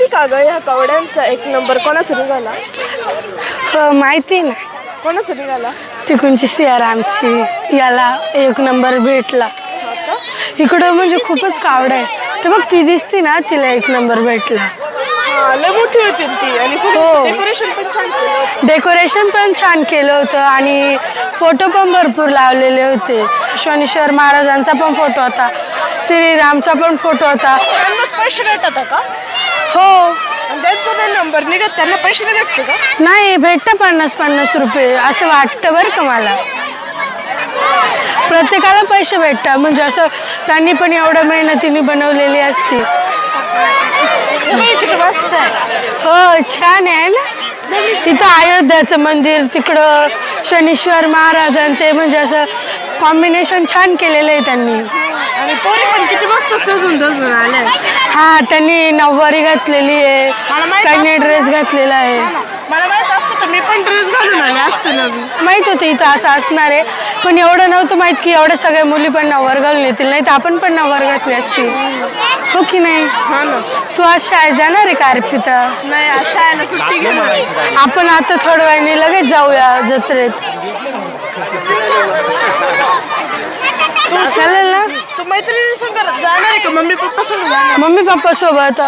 माहिती का ग ह्या कवड्यांचा? एक नंबर. कोणाचा निघाला? हो माहिती ना. कोणाचा निघाला? तिकडची सियारामची. याला एक नंबर भेटला. हा इकडं म्हणजे खूपच कावड आहे. तर बघ ती दिसती ना तिला एक नंबर भेटला. हा लय मोठी होती ती. आणि हो. डेकोरेशन पण छान केलं होतं. डेकोरेशन पण छान केलं होतं आणि फोटो पण भरपूर लावलेले होते. शनीश्वर महाराजांचा पण फोटो होता. श्रीरामचा पण फोटो होता. त्यांनाच पैसे का? हो. ज्यांचा नाही नंबर निघत त्यांना पैसे नाही भेटते का? नाही भेटतं पन्नास पन्नास रुपये असं वाटतं बरं का मला. प्रत्येकाला पैसे भेटतात. म्हणजे असं त्यांनी पण एवढ्या मेहनतीने बनवलेली असती. किती मस्त आहे. हो छान आहे ना? इथं अयोध्याचं मंदिर तिकडं शनीश्वर महाराज आणि ते म्हणजे असं कॉम्बिनेशन छान केलेलं आहे त्यांनी. आणि पोरी पण किती मस्त सजून धजून आल्या. हा त्यांनी नऊवारी घातलेली आहे. त्यांनी ड्रेस ना. घातलेला आहे. मला माहीत असतं तर मी पण ड्रेस घालून आले असते नवीन माहीत होतं इथं असं असणार आहे. पण एवढं नव्हतं माहीत की एवढ्या सगळ्या मुली पण नवर घालून येतील. नाही तर आपण पण नवर घातली असती. हो की नाही? हा ना. तू आज शाळेत जाणार आहे का अर्पिता नाही आज शाळेला सुट्टी घेणार आपण आता थोड्या वेळाने लगेच जाऊया जत्रेत. चालेल ना? तू मैत्रिणी जाणार आहे का? मम्मी पप्पा संग जाणार मम्मी पप्पा सोबत?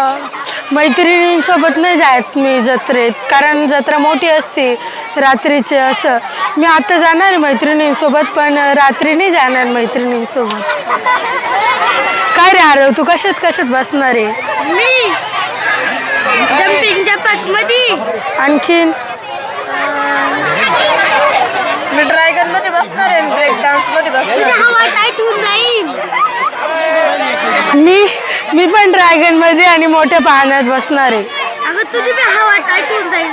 मैत्रिणींसोबत नाही जात मी जत्रेत कारण जत्रा मोठी असते रात्रीचे असं. मी आता जाणार आहे मैत्रिणींसोबत पण रात्री नाही जाणार मैत्रिणींसोबत. रे आरव तू कशात कशात बसणार आहे? मी जम्पिंग जपात मध्ये आणखीन? मी ड्रॅगनमध्ये बसणार आहे ब्रेक डान्समध्ये बसणार आहे. हवा टाईट होऊन जाईल. मी मी पण ड्रॅगनमध्ये आणि मोठ्या पाण्यात बसणार आहे. अगं तुझी बी हवा टाईट होऊन जाईल.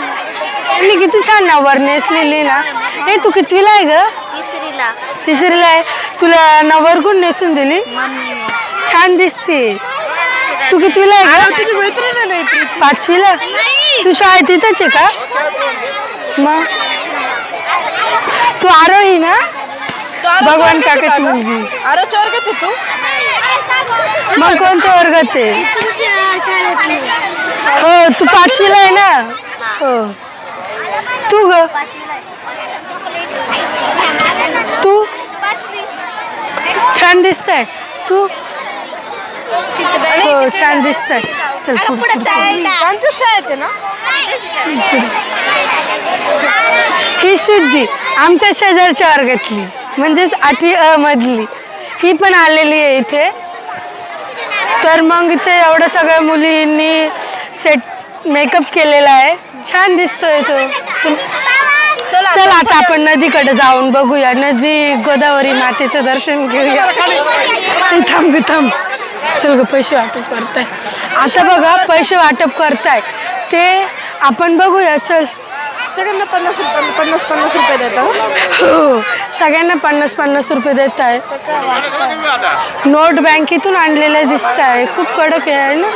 मी किती छान नवर नेसलेली ना. ए तू कितवीला आहे ग? तिसरीला. तिसरीला आहे. तुला नवर नेसून दिली. छान दिसते. तू कितवीला आहे अरे का तुझी मैत्रीण नाही प्रीती. पाचवीला? तू शाळेत तिथंच आहे का? मग? तू आरोही ना? भगवान काकाची का? मुलगी. आरोच्या वर्गात आहे तू मग कोणत्या वर्गात आहे? हो तू पाचवीला आहे ना? हो. तू ग तू छान दिसताय. तू? हो छान दिसताय. चल आमच्या शाळेत आहे ना? ही सिद्धी आमच्या शेजारच्या वर्गातली म्हणजेच आठवी अ मधली. ही पण आलेली आहे इथे. तर मग इथे एवढ्या सगळ्या मुलींनी सेट मेकअप केलेला आहे. छान दिसतोय तो. चला आता आपण नदीकडे जाऊन बघूया. नदी गोदावरी मातेचं दर्शन घेऊया. थांब थांब. चल ग पैसे वाटप करताय. आता बघा पैसे वाटप करताय. ते आपण बघूया चल. सगळ्यांना पन्नास रुपये पन्नास पन्नास रुपये देतात हो सगळ्यांना पन्नास पन्नास रुपये देत वाटतं नोट बँकेतून आणलेले दिसत आहे खूप कडक आहे ना?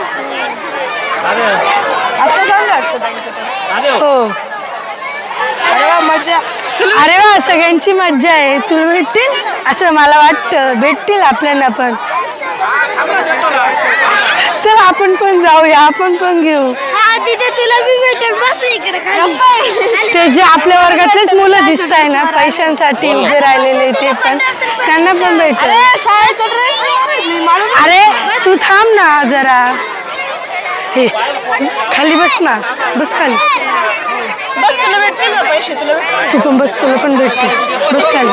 आता चाललं वाटतं हो. अरे वा सगळ्यांची मज्जा आहे. तुला भेटतील असं मला वाटतं. भेटतील आपल्याला पण. चल आपण पण जाऊया. आपण पण घेऊ. हा तिथे तुला भेटेल. बस इकडे खाली. ते जे आपल्या वर्गातलेच मुलं दिसत आहे ना पैशांसाठी उभे राहिलेले ते पण त्यांना पण भेटेल. अरे शाळेचा ड्रेस मारून अरे तू थांब ना जरा. हे खाली बस ना. बस खाली. अडीचशे तुला ती पण बस तुला पण भेटते बस स्टँड